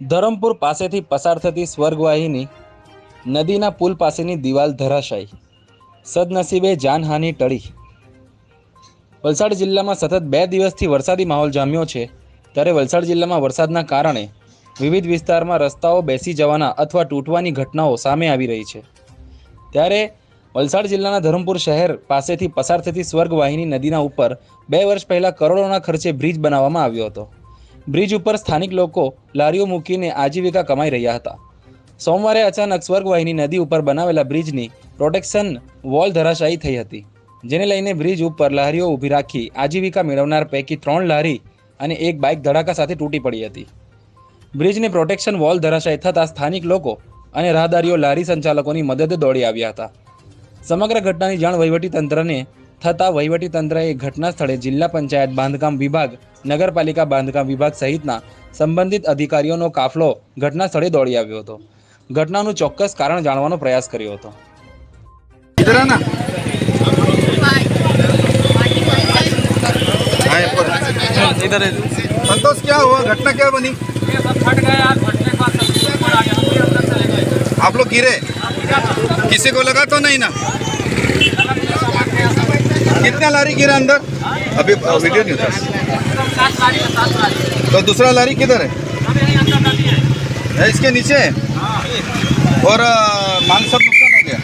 ધરમપુર પાસેથી પસાર થતી સ્વર્ગવાહિની નદીના પુલ પાસેની દિવાલ ધરાશાયી. સદનસીબે જાનહાનિ ટળી. વલસાડ જિલ્લામાં સતત બે દિવસથી વરસાદી માહોલ જામ્યો છે. ત્યારે વલસાડ જિલ્લામાં વરસાદના કારણે વિવિધ વિસ્તારમાં રસ્તાઓ બેસી જવાના અથવા તૂટવાની ઘટનાઓ સામે આવી રહી છે. ત્યારે વલસાડ જિલ્લાના ધરમપુર શહેર પાસેથી પસાર થતી સ્વર્ગવાહિની નદીના ઉપર બે વર્ષ પહેલાં કરોડોના ખર્ચે બ્રિજ બનાવવામાં આવ્યો હતો. બ્રિજ ઉપર સ્થાનિક લોકો લારીઓ મૂકીને આજીવિકા કમાઈ રહ્યા હતા. સોમવારે અચાનક સ્વર્ગવાહિની નદી ઉપર બનાવેલા બ્રિજની પ્રોટેક્શન વોલ ધરાશાયી થઈ હતી, જેને લઈને બ્રિજ ઉપર લારીઓ ઊભી રાખી આજીવિકા મેળવનાર પૈકી ત્રણ લારી અને એક બાઇક ધડાકા સાથે તૂટી પડી હતી. બ્રિજની પ્રોટેક્શન વોલ ધરાશાયી થતાં સ્થાનિક લોકો અને રાહદારીઓ લારી સંચાલકોની મદદ દોડી આવ્યા હતા. સમગ્ર ઘટનાની જાણ વહીવટી તંત્રને થતાં વહીવટી તંત્રએ ઘટના સ્થળે જિલ્લા પંચાયત બાંધકામ વિભાગ નગરપાલિકા બાંધકામ વિભાગ સહિતના સંબંધિત અધિકારીઓનો કાફલો ઘટના સ્થળે દોડી આવ્યો હતો ઘટનાનું ચોક્કસ કારણ જાણવાનો પ્રયાસ કર્યો હતો इधर आना हाँ, ये पर। इधर है संतोष क्या हुआ घटना क्या बनी ये सब फट गया यार फटने के बाद सब ऊपर आ गया हम भी अंदर चले गए आप लोग गिरे किसी को लगा तो नहीं ना कितना लारी गिरा अंदर? अभी वीडियो नहीं था तो दूसरा लारी किधर है? है इसके नीचे? और मान सब नुकसान हो गया।